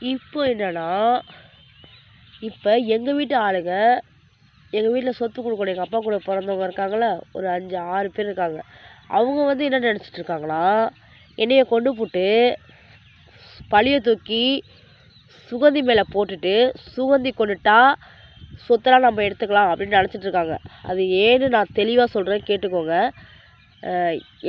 இப்போ என்னென்னா இப்போ எங்கள் வீட்டு ஆளுங்க எங்கள் வீட்டில் சொத்து கொடுக்கணும் எங்கள் அப்பா கூட பிறந்தவங்க இருக்காங்களா ஒரு அஞ்சு ஆறு பேர் இருக்காங்க. அவங்க வந்து என்ன நினச்சிட்டு இருக்காங்களா என்னைய கொண்டு போட்டு பழியை தூக்கி சுகந்தி மேலே போட்டுட்டு சுகந்தி கொண்டுட்டா சொத்தெல்லாம் நம்ம எடுத்துக்கலாம் அப்படின்னு நினச்சிட்டு இருக்காங்க. அது ஏன்னு நான் தெளிவாக சொல்கிறேன் கேட்டுக்கோங்க.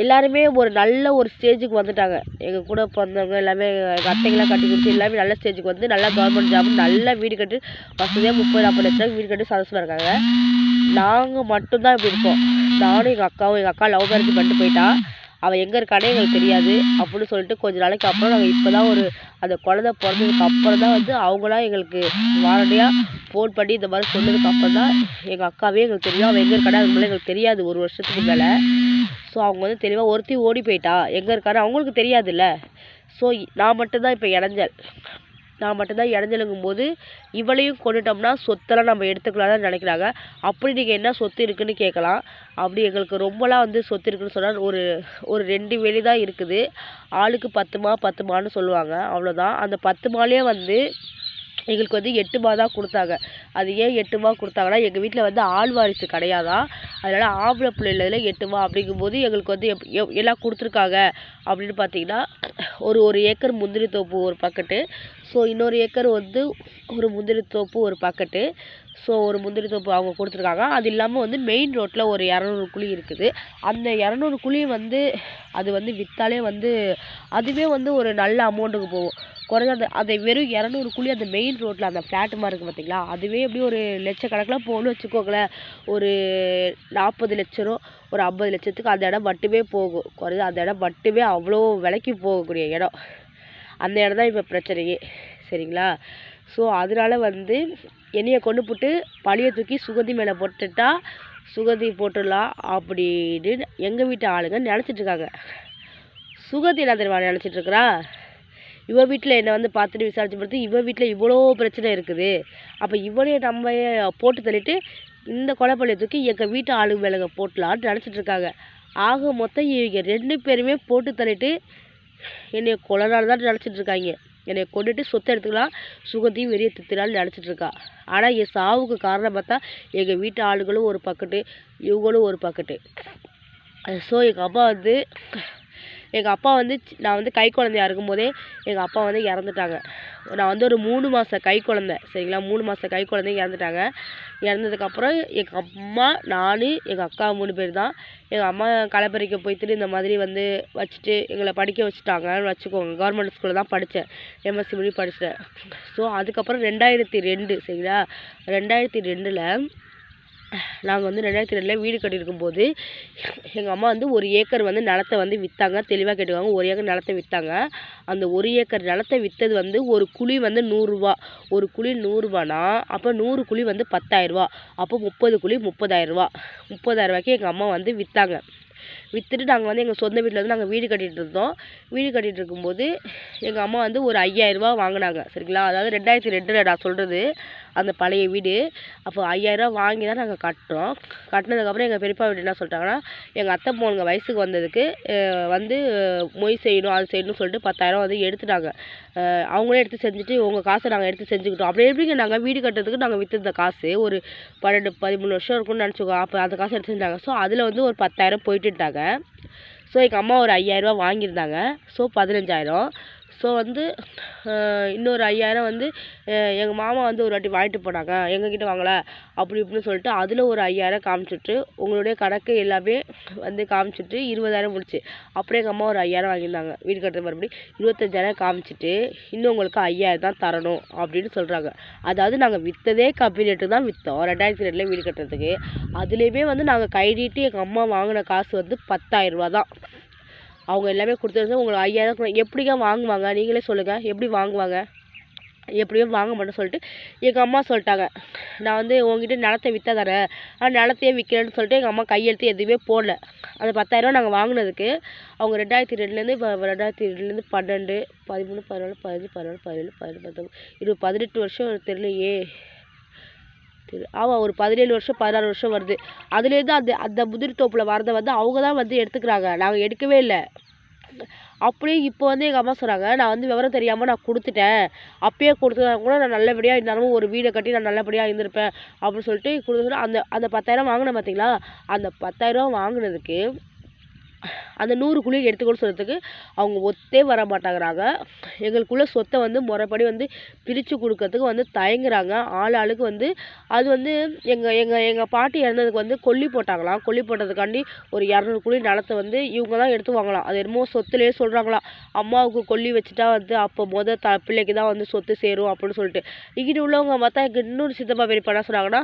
எல்லாருமே ஒரு நல்ல ஒரு ஸ்டேஜுக்கு வந்துட்டாங்க. எங்கள் கூட பிறந்தவங்க எல்லாமே எங்கள் அத்தைங்கெல்லாம் கட்டி கொடுத்து எல்லாமே நல்ல ஸ்டேஜுக்கு வந்து நல்லா கவர்மெண்ட் ஜாப் நல்லா வீடு கட்டி வசதியாக முப்பது நாற்பது லட்சம் வீடு கட்டி சந்தோஷமாக இருக்காங்க. நாங்கள் மட்டும்தான் இப்படி இருக்கோம். நானும் எங்கள் அக்காவும் எங்கள் அக்கா லவ் மேரேஜ் பண்ணிட்டு போயிட்டா. அவள் எங்கே இருக்கானே எங்களுக்கு தெரியாது அப்படின்னு சொல்லிட்டு கொஞ்ச நாளைக்கு அப்புறம் நாங்கள் இப்போ தான் ஒரு அந்த குழந்த பிறந்ததுக்கு அப்புறம் தான் வந்து அவங்களாம் எங்களுக்கு வாரண்டியாக ஃபோன் பண்ணி இந்த மாதிரி சொன்னதுக்கு அப்புறம் தான் எங்கள் அக்காவே எங்களுக்கு தெரியும். அவள் எங்கே இருக்கானே அது முன்னாடி எங்களுக்கு தெரியாது ஒரு வருஷத்துக்கு மேலே. ஸோ அவங்க வந்து தெளிவாக ஒருத்தி ஓடி போயிட்டா. எங்கே இருக்கான்னு அவங்களுக்கு தெரியாதுல்ல. ஸோ நான் மட்டும்தான் இப்போ இடைஞ்சல். நான் மட்டும்தான் இடைஞ்சலுங்கும் போது இவளையும் கொண்டுட்டோம்னா சொத்தெல்லாம் நம்ம எடுத்துக்கலாம்னு நினைக்கிறாங்க. அப்படி நீங்கள் என்ன சொத்து இருக்குன்னு கேட்கலாம். அப்படி எங்களுக்கு ரொம்பலாம் வந்து சொத்து இருக்குன்னு சொன்னால் ஒரு ஒரு ரெண்டு வெளி தான் இருக்குது. ஆளுக்கு பத்துமா பத்துமான்னு சொல்லுவாங்க. அவ்வளோதான் அந்த பத்து மாலே வந்து எங்களுக்கு வந்து எட்டுமா தான் கொடுத்தாங்க. அது ஏன் எட்டுமா கொடுத்தாங்கன்னா எங்கள் வீட்டில் வந்து ஆள் வாரிசு கிடையாதான் அதனால் ஆம்பளை பிள்ளைல எட்டுமா அப்படிங்கும்போது எங்களுக்கு வந்து எப் எவ் எல்லாம் கொடுத்துருக்காங்க. அப்படின்னு பார்த்தீங்கன்னா ஒரு ஒரு ஏக்கர் முந்திரி தோப்பு ஒரு பக்கெட்டு. ஸோ இன்னொரு ஏக்கர் வந்து ஒரு முந்திரி தோப்பு ஒரு பக்கெட்டு. ஸோ ஒரு முந்திரி தோப்பு அவங்க கொடுத்துருக்காங்க. அது இல்லாமல் வந்து மெயின் ரோட்டில் ஒரு இரநூறு குழி இருக்குது. அந்த இரநூறு குழி வந்து அது வந்து விற்றாலே வந்து அதுவே வந்து ஒரு நல்ல அமௌண்ட்டுக்கு போகும். குறைஞ்சது அந்த வெறும் இரநூறு குழி அந்த மெயின் ரோட்டில் அந்த ஃப்ளாட் மாதிரி இருக்குது பார்த்தீங்களா அதுவே எப்படி ஒரு லட்சக்கணக்கில் போகணும்னு வச்சுக்கோங்களேன். ஒரு நாற்பது லட்ச ரூபா ஒரு ஐம்பது லட்சத்துக்கு அந்த இடம் மட்டுமே போகும். குறைஞ்ச அந்த இடம் மட்டுமே அவ்வளோ விலைக்கு போகக்கூடிய இடம். அந்த இடம் தான் இப்போ பிரச்சனையே. சரிங்களா? ஸோ அதனால வந்து என்னையை கொண்டு போட்டு பழியை தூக்கி சுகந்தி மேலே போட்டுட்டா சுகந்தி போட்டுடலாம் அப்படின்னு எங்கள் வீட்டு ஆளுங்க நினச்சிட்டு இருக்காங்க. சுகந்தி என்ன தெரியுமா நினச்சிட்டு இருக்கிறா? இவ வீட்டில் என்னை வந்து பார்த்துட்டு விசாரித்த பார்த்து இவ வீட்டில் இவ்வளோ பிரச்சனை இருக்குது. அப்போ இவனையும் நம்ம போட்டு தள்ளிட்டு இந்த கொலைப்பள்ளியை தூக்கி எங்கள் வீட்டு ஆளுங்க மேலே போட்டலான்னு நினச்சிட்டு இருக்காங்க. ஆக மொத்தம் இவங்க ரெண்டு பேருமே போட்டு தள்ளிட்டு என்னை கொலனால தான் நினச்சிட்டு இருக்காங்க. என்னைய கொண்டுட்டு சொத்தை எடுத்துக்கலாம் சுகத்தையும் வெறிய தித்தினாலும் நினச்சிட்டு இருக்கா. ஆனால் என் சாவுக்கு காரணம் பார்த்தா எங்கள் வீட்டு ஆளுங்களும் ஒரு பக்கெட்டு இவங்களும் ஒரு பக்கெட்டு. ஸோ எங்கள் அப்பா வந்து எங்கள் அப்பா வந்து நான் வந்து கை குழந்தையா இருக்கும்போதே எங்கள் அப்பா வந்து இறந்துட்டாங்க. நான் வந்து ஒரு மூணு மாத கை குழந்த சரிங்களா? மூணு மாத கை குழந்தை இறந்துட்டாங்க. இறந்ததுக்கப்புறம் எங்கள் அம்மா நான் எங்கள் அக்கா மூணு பேர் தான். எங்கள் அம்மா களைப்பறிக்க போய்த்துட்டு இந்த மாதிரி வந்து வச்சுட்டு எங்களை படிக்க வச்சுட்டாங்கன்னு வச்சுக்கோங்க. கவர்மெண்ட் ஸ்கூலில் தான் படித்தேன் எம்எஸ்சி முடி படிச்சிட்டேன். ஸோ அதுக்கப்புறம் ரெண்டாயிரத்தி ரெண்டு சரிங்களா? ரெண்டாயிரத்தி ரெண்டில் நாங்கள் வந்து ரெண்டாயிரத்தி ரெண்டில் வீடு கட்டியிருக்கும் போது எங்கள் அம்மா வந்து ஒரு ஏக்கர் வந்து நிலத்தை வந்து விற்றாங்க தெளிவாக கேட்டுக்காங்க ஒரு ஏக்கர் நிலத்தை விற்றாங்க அந்த ஒரு ஏக்கர் நிலத்தை விற்றது வந்து ஒரு குழி வந்து நூறுரூவா ஒரு குழி நூறுரூவானா அப்போ நூறு குழி வந்து பத்தாயிரரூவா அப்போ முப்பது குழி முப்பதாயிரரூவா முப்பதாயிரரூவாய்க்கு எங்கள் அம்மா வந்து விற்றாங்க விற்றுட்டு நாங்கள் வந்து எங்கள் சொந்த வீட்டில் வந்து நாங்கள் வீடு கட்டிகிட்டு இருந்தோம். வீடு கட்டிகிட்டு இருக்கும்போது எங்கள் அம்மா வந்து ஒரு ஐயாயிரரூபா வாங்கினாங்க. சரிங்களா? அதாவது ரெண்டாயிரத்தி ரெண்டில் நான் சொல்கிறது அந்த பழைய வீடு. அப்போ ஐயாயிரரூபா வாங்கி தான் நாங்கள் கட்டுறோம் கட்டினதுக்கப்புறம் எங்கள் பெரியப்பா வீடு என்ன சொல்லிட்டாங்கன்னா எங்கள் அத்தை பொண்ணுங்க வயசுக்கு வந்ததுக்கு வந்து மொய் செய்யணும் அது செய்யணும்னு சொல்லிட்டு பத்தாயிரம் வந்து எடுத்துட்டாங்க. அவங்களே எடுத்து செஞ்சுட்டு உங்கள் காசை நாங்கள் எடுத்து செஞ்சுக்கிட்டோம். அப்படி எப்படிங்க நாங்கள் வீடு கட்டுறதுக்கு நாங்கள் விற்றுருந்த காசு? ஒரு பன்னெண்டு பதிமூணு வருஷம் இருக்கும்னு நினச்சிக்கோ. அப்போ அந்த காசு எடுத்து செஞ்சாங்க ஸோ அதில் வந்து ஒரு பத்தாயிரம் போயிட்டுட்டாங்க. ஸோ எங்கள் அம்மா ஒரு ஐயாயிரரூவா வாங்கியிருந்தாங்க. ஸோ பதினஞ்சாயிரம். ஸோ வந்து இன்னொரு ஐயாயிரம் வந்து எங்கள் மாமா வந்து ஒரு வாட்டி வாங்கிட்டு போனாங்க. எங்ககிட்ட வாங்கல. அப்படி இப்படின்னு சொல்லிட்டு அதில் ஒரு ஐயாயிரம் காமிச்சிட்டு உங்களுடைய கணக்கு எல்லாமே வந்து காமிச்சிட்டு இருபதாயிரம் முடிச்சு. அப்படியே எங்கள் அம்மா ஒரு ஐயாயிரம் வாங்கியிருந்தாங்க. வீடு கட்டுறது மறுபடி இருபத்தஞ்சாயிரம் காமிச்சிட்டு இன்னும் உங்களுக்கு ஐயாயிரம் தான் தரணும் அப்படின்னு சொல்கிறாங்க அதாவது நாங்கள் விற்றதே கம்மி ரேட்டு தான் விற்றோம் ரெண்டாயிரத்தி ரெண்டில் வீடு கட்டுறதுக்கு. அதுலேயுமே வந்து நாங்கள் கைடிட்டு எங்கள் அம்மா வாங்கின காசு வந்து பத்தாயிரரூபா தான் அவங்க எல்லாமே கொடுத்துருந்தா உங்களுக்கு ஐயாயிரம் கூட எப்படிங்க வாங்குவாங்க? நீங்களே சொல்லுங்கள் எப்படி வாங்குவாங்க? எப்படியும் வாங்க மாட்டேன்னு சொல்லிட்டு எங்கள் அம்மா சொல்லிட்டாங்க. நான் வந்து உங்ககிட்ட நிலத்தை விற்றா தரேன். ஆனால் நிலத்தையே விற்கிறேன்னு சொல்லிட்டு எங்கள் அம்மா கையெழுத்து எதுவுமே போடல. அந்த பத்தாயிரரூவா நாங்கள் வாங்கினதுக்கு அவங்க ரெண்டாயிரத்தி ரெண்டுலேருந்து இப்போ ரெண்டாயிரத்தி ரெண்டுலேருந்து பன்னெண்டு பதிமூணு பதினாலு பதினஞ்சு பதினாலு பதினேழு பதினெட்டு பத்தொம்பது இருபது பதினெட்டு வருஷம் தெரியலையே. ஆமாம் ஒரு பதினேழு வருஷம் பதினாறு வருஷம் வருது. அதுலேருந்து அந்த அந்த முதிர் தோப்பில் வரதை வந்து அவங்க தான் வந்து எடுத்துக்கிறாங்க. நாங்கள் எடுக்கவே இல்லை. அப்படியே இப்போ வந்து எங்கள் அம்மா சொல்கிறாங்க நான் வந்து விவரம் தெரியாமல் நான் கொடுத்துட்டேன். அப்பயே கொடுத்தா கூட நான் நல்லபடியாக இருந்தாலும் ஒரு வீடை கட்டி நான் நல்லபடியாக இருந்திருப்பேன் அப்படின்னு சொல்லிட்டு கொடுத்து அந்த அந்த பத்தாயிரம் வாங்கினேன் பார்த்தீங்களா அந்த பத்தாயிரம் வாங்கினதுக்கு அந்த நூறு குழியை எடுத்துக்கொண்டு சொல்கிறதுக்கு அவங்க ஒத்தே வர மாட்டேங்கிறாங்க. எங்களுக்குள்ள சொத்தை வந்து முறைப்படி வந்து பிரித்து கொடுக்கறதுக்கு வந்து தயங்குறாங்க. ஆள் ஆளுக்கு வந்து அது வந்து எங்கள் எங்கள் எங்கள் பாட்டி இறந்ததுக்கு வந்து கொல்லி போட்டாங்களாம். கொல்லி போட்டதுக்காண்டி ஒரு இரநூறு குழி நிலத்த வந்து இவங்க தான் எடுத்து வாங்கலாம். அது என்னமோ சொத்துலேயே சொல்கிறாங்களாம் அம்மாவுக்கு கொல்லி வச்சுட்டா வந்து அப்போ முத த பிள்ளைக்கு தான் வந்து சொத்து சேரும் அப்படின்னு சொல்லிட்டு. இங்கிட்டு உள்ளவங்க பார்த்தா எனக்கு இன்னொரு சித்தப்பா பெரியப்பா என்ன சொன்னாங்கன்னா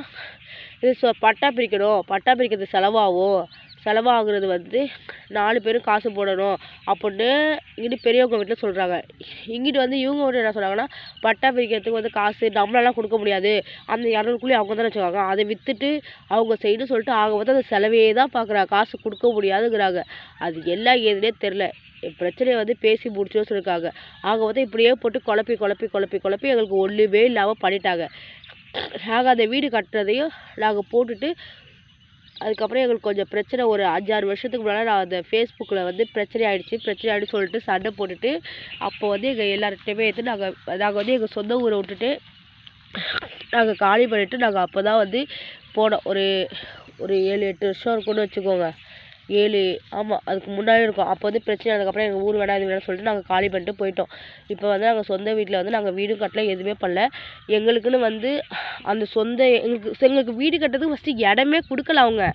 இது சொ பட்டா பிரிக்கணும். பட்டா பிரிக்கிறது செலவாகும். செலவாகிறது வந்து நாலு பேரும் காசு போடணும் அப்படின்னு இங்கிட்டு பெரியவங்க வீட்டில் சொல்கிறாங்க இங்கிட்டு வந்து இவங்க வீட்டில் என்ன சொல்கிறாங்கன்னா பட்டா பிரிக்கிறதுக்கு வந்து காசு நம்மளாலாம் கொடுக்க முடியாது. அந்த இரநூறுக்குள்ளேயும் அவங்க தான் வச்சுருக்காங்க அதை விற்றுட்டு அவங்க செய்யணும்னு சொல்லிட்டு ஆக வந்து அந்த செலவையே தான் பார்க்குறாங்க. காசு கொடுக்க முடியாதுங்கிறாங்க. அது எல்லாம் ஏதுனே தெரில பிரச்சனையை வந்து பேசி முடிச்சோன்னு சொல்லியிருக்காங்க. ஆக வந்து இப்படியே போட்டு குழப்பி குழப்பி குழப்பி குழப்பி எங்களுக்கு ஒன்றுமே இல்லாமல் பண்ணிட்டாங்க. நாங்கள் அந்த வீடு கட்டுறதையும் நாங்கள் போட்டுட்டு அதுக்கப்புறம் எங்களுக்கு கொஞ்சம் பிரச்சனை ஒரு அஞ்சாறு வருஷத்துக்கு முன்னால் நான் அந்த ஃபேஸ்புக்கில் வந்து பிரச்சனை ஆகிடுச்சி பிரச்சனை ஆயிடுச்சு சொல்லிட்டு சண்டை போட்டுட்டு அப்போ வந்து எங்கள் எல்லார்கிட்டையுமே எடுத்து நாங்கள் நாங்கள் வந்து எங்கள் சொந்த ஊரை விட்டுட்டு நாங்கள் காலி பண்ணிவிட்டு நாங்கள் அப்போ தான் வந்து போனோம். ஒரு ஒரு ஏழு எட்டு வருஷம் இருக்கும்னு வச்சுக்கோங்க. ஏழு ஆமாம் அதுக்கு முன்னாடி இருக்கும். அப்போ வந்து பிரச்சனை ஆனதுக்கப்புறம் எங்கள் ஊர் வேணாம் இது வேணாம்னு சொல்லிட்டு நாங்கள் காலி பண்ணிட்டு போயிட்டோம். இப்போ வந்து நாங்கள் சொந்த வீட்டில் வந்து நாங்கள் வீடும் கட்டல எதுவுமே பண்ணல. எங்களுக்குன்னு வந்து அந்த சொந்த எங்களுக்கு எங்களுக்கு வீடு கட்டுறதுக்கு ஃபஸ்ட்டு இடமே கொடுக்கல அவங்க.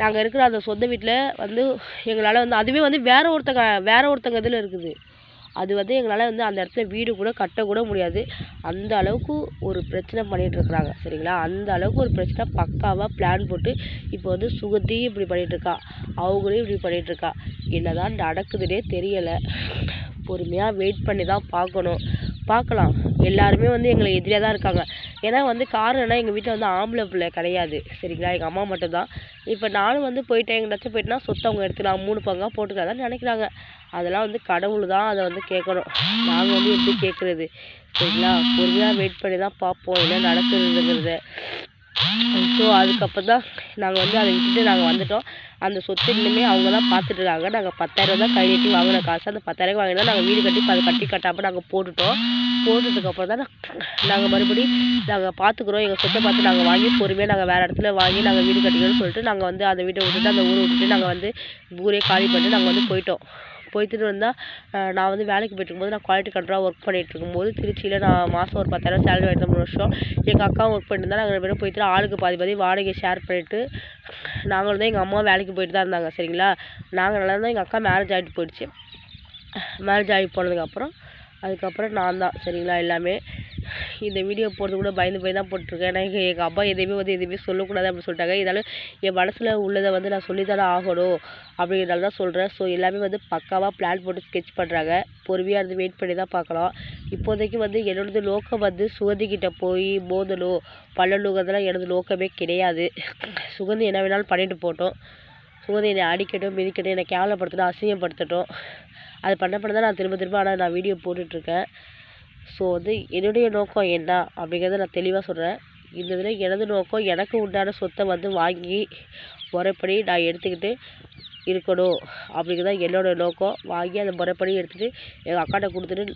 நாங்கள் இருக்கிற அந்த சொந்த வீட்டில் வந்து எங்களால் வந்து அதுவே வந்து வேற ஒருத்தங்க வேற ஒருத்தங்க இதில் இருக்குது. அது வந்து எங்களால் வந்து அந்த இடத்துல வீடு கூட கட்டக்கூட முடியாது. அந்த அளவுக்கு ஒரு பிரச்சனை பண்ணிகிட்டு இருக்கிறாங்க சரிங்களா? அந்த அளவுக்கு ஒரு பிரச்சனை பக்காவாக பிளான் போட்டு இப்போ வந்து சுகந்தியும் இப்படி பண்ணிகிட்டு அவங்களும் அவங்களையும் இப்படி பண்ணிகிட்டு இருக்கா? என்னதான் நடக்குதுன்னே தெரியலை. பொறுமையாக வெயிட் பண்ணி தான் பார்க்கணும். பார்க்கலாம். எல்லாருமே வந்து எங்களை எதிரியாக தான் இருக்காங்க. ஏன்னா வந்து காரணம் என்ன எங்கள் வீட்டில் வந்து ஆம்பளை பிள்ளை கிடையாது. சரிங்களா? எங்கள் அம்மா மட்டும்தான். இப்போ நானும் வந்து போயிட்டேன். எங்கேனாச்சும் போயிட்டேன்னா சொத்தை அவங்க எடுத்துக்கலாம் மூணு பங்காக போட்டுக்கிறதான்னு நினைக்கிறாங்க. அதெல்லாம் வந்து கடவுள் தான் அதை வந்து கேட்கணும். நாங்கள் வந்து எப்படி கேட்குறது? சரிங்களா? பொறுமையாக வெயிட் பண்ணி தான் பார்ப்போம். என்ன நடக்குதுங்கிறத. ஸோ அதுக்கப்புறம் தான் நாங்கள் வந்து அதை விட்டுட்டு நாங்கள் வந்துட்டோம். அந்த சொத்து இன்னுமே அவங்க தான் பார்த்துட்டு இருக்காங்க நாங்கள் பத்தாயிரம் தான் கை நீட்டி வாங்கின காசு. அந்த பத்தாயிரம் வாங்கினா நாங்கள் வீடு கட்டி அதை கட்டி கட்டாமல் நாங்கள் போட்டுட்டோம். போட்டதுக்கப்புறம் தான் நாங்கள் மறுபடி நாங்கள் பார்த்துக்குறோம். எங்கள் சொத்தை பார்த்து நாங்கள் வாங்கி பொறுமையாக நாங்கள் வேறு இடத்துல வாங்கி நாங்கள் வீடு கட்டிக்கணும்னு சொல்லிட்டு நாங்கள் வந்து அந்த வீட்டை விட்டுட்டு அந்த ஊரை விட்டுட்டு நாங்கள் வந்து ஊரே காலி பண்ணிட்டு நாங்கள் வந்து போயிட்டோம். போயிட்டு வந்தால் நான் வந்து வேலைக்கு போயிட்டு இருக்கும்போது நான் குவாலிட்டி கண்ட்ரோலாக ஒர்க் பண்ணிட்டு இருக்கும்போது திருச்சியில் நான் மாதம் ஒரு பத்தாயிரம் சேலரி வாங்கிட்டு மூணு வருஷம் எங்கள் அக்காவும் ஒர்க் பண்ணிட்டு இருந்தா நாங்கள் ரெண்டு பேரும் போயிட்டு ஆளுக்கு பாதி பாதி வாடகை ஷேர் பண்ணிட்டு நாங்களும் தான் எங்கள் அம்மா வேலைக்கு போயிட்டு தான் இருந்தாங்க சரிங்களா? நாங்கள் நல்லா இருந்தால் எங்கள் அக்கா மேரேஜ் ஆகிட்டு போயிடுச்சு. மேரேஜ் ஆகி போனதுக்கப்புறம் அதுக்கப்புறம் நான் தான் சரிங்களா எல்லாமே. இந்த வீடியோ போடுறது கூட பயந்து போய் தான் போட்டிருக்கேன். ஏன்னா எங்கள் எங்கள் அப்பா எதையுமே வந்து எதுவுமே சொல்லக்கூடாது அப்படின்னு சொல்லிட்டாங்க. இருந்தாலும் என் மனசில் உள்ளதை வந்து நான் சொல்லித்தானே ஆகணும் அப்படிங்கிறனால தான் சொல்கிறேன் ஸோ எல்லாமே வந்து பக்காவாக பிளான் போட்டு ஸ்கெட்ச் பண்ணுறாங்க பொறுமையாக இருந்து வெயிட் பண்ணி தான் பார்க்கலாம் இப்போதைக்கு வந்து என்னோடது நோக்கம் வந்து சுகந்திக்கிட்ட போய் மோதணும். பல்லணுங்கிறதுலாம் எனது நோக்கமே கிடையாது. சுகந்தி என்ன வேணாலும் பண்ணிட்டு போட்டோம் சுகந்தி என்னை அடிக்கட்டும் மிதிக்கட்டும் என்னை கேவலப்படுத்தட்டும் அசிங்கப்படுத்தட்டும். அது பண்ண பண்ண தான் நான் திரும்ப திரும்ப ஆனால் நான் வீடியோ போட்டுட்ருக்கேன் ஸோ வந்து என்னுடைய நோக்கம் என்ன அப்படிங்கிறத நான் தெளிவாக சொல்கிறேன் இந்த இதில் எனது நோக்கம் எனக்கு உண்டான சொத்தை வந்து வாங்கி முறைப்படி நான் எடுத்துக்கிட்டு இருக்கணும் அப்படிங்கிறது தான் என்னோட நோக்கம். வாங்கி அதை முறைப்படி எடுத்துகிட்டு எங்கள் அக்காட்ட கொடுத்துட்டு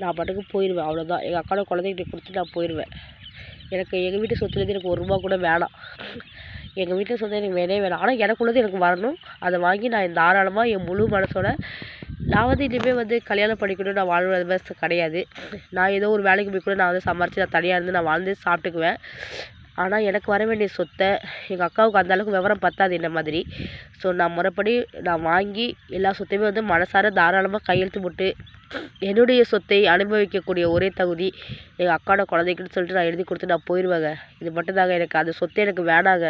நான் பாட்டுக்கு போயிடுவேன் அவ்வளோதான் எங்கள் அக்காவோட குழந்தைகிட்ட கொடுத்துட்டு நான் போயிடுவேன் எனக்கு எங்கள் வீட்டு சொத்துலேருந்து எனக்கு ஒரு ரூபா கூட வேணாம். எங்கள் வீட்டில் சொத்து எனக்கு வேணவே வேணாம். ஆனால் எனக்குள்ளது எனக்கு வரணும். அதை வாங்கி நான் தாராளமாக என் முழு மனசோட நான் வந்து இனிமேல் வந்து கல்யாணம் பண்ணிக்கணும் நான் வாழ்வது கிடையாது. நான் ஏதோ ஒரு வேலைக்கு போய் கூட நான் வந்து சம்பாரித்து நான் தனியாக இருந்து நான் வாழ்ந்து சாப்பிட்டுக்குவேன். ஆனால் எனக்கு வர வேண்டிய சொத்தை எங்கள் அக்காவுக்கு அந்தளவுக்கு விவரம் பத்தாது என்ன மாதிரி. ஸோ நான் முறைப்படி நான் வாங்கி எல்லா சொத்தையுமே வந்து மனசார தாராளமாக கையெழுத்து போட்டு என்னுடைய சொத்தை அனுபவிக்கக்கூடிய ஒரே தகுதி எங்கள் அக்காவோட குழந்தைக்குன்னு சொல்லிட்டு நான் எழுதி கொடுத்து நான் போயிடுவேங்க இது மட்டும்தாங்க எனக்கு அந்த சொத்தை எனக்கு வேணாங்க.